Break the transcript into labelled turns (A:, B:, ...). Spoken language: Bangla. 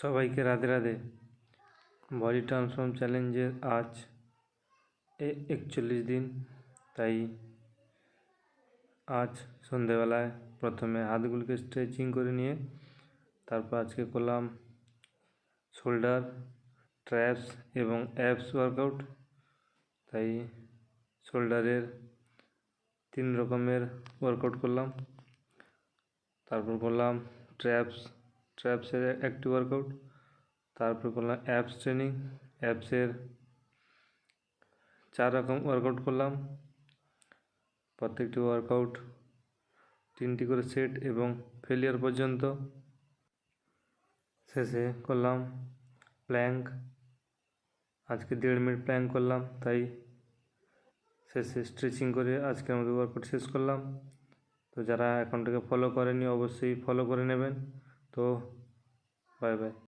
A: সবাইকে রাধে রাধে। বডি ট্রান্সফর্ম চ্যালেঞ্জের আজ একচল্লিশ দিন, তাই আজ সন্ধেবেলায় প্রথমে হাতগুলিকে স্ট্রেচিং করে নিয়ে তারপর আজকে করলাম শোল্ডার ট্র্যাপস এবং অ্যাপস ওয়ার্কআউট তাই শোল্ডারের তিন রকমের ওয়ার্কআউট করলাম। তারপর করলাম ট্র্যাপস ট্র্যাপসের একটি ওয়ার্কআউট তারপর করলাম অ্যাপস ট্রেনিং অ্যাপসের চার রকম ওয়ার্কআউট করলাম। প্রত্যেকটি ওয়ার্কআউট তিনটি করে সেট এবং ফেলিয়ার পর্যন্ত। শেষে করলাম প্ল্যাঙ্ক আজকে দেড় মিনিট প্ল্যাঙ্ক করলাম, তাই শেষে স্ট্রেচিং করে আজকে আমাদের ওয়ার্কআউট শেষ করলাম। তো যারা অ্যাকাউন্টটাকে ফলো করেনি, অবশ্যই ফলো করে নেবেন। तो बाय बाय।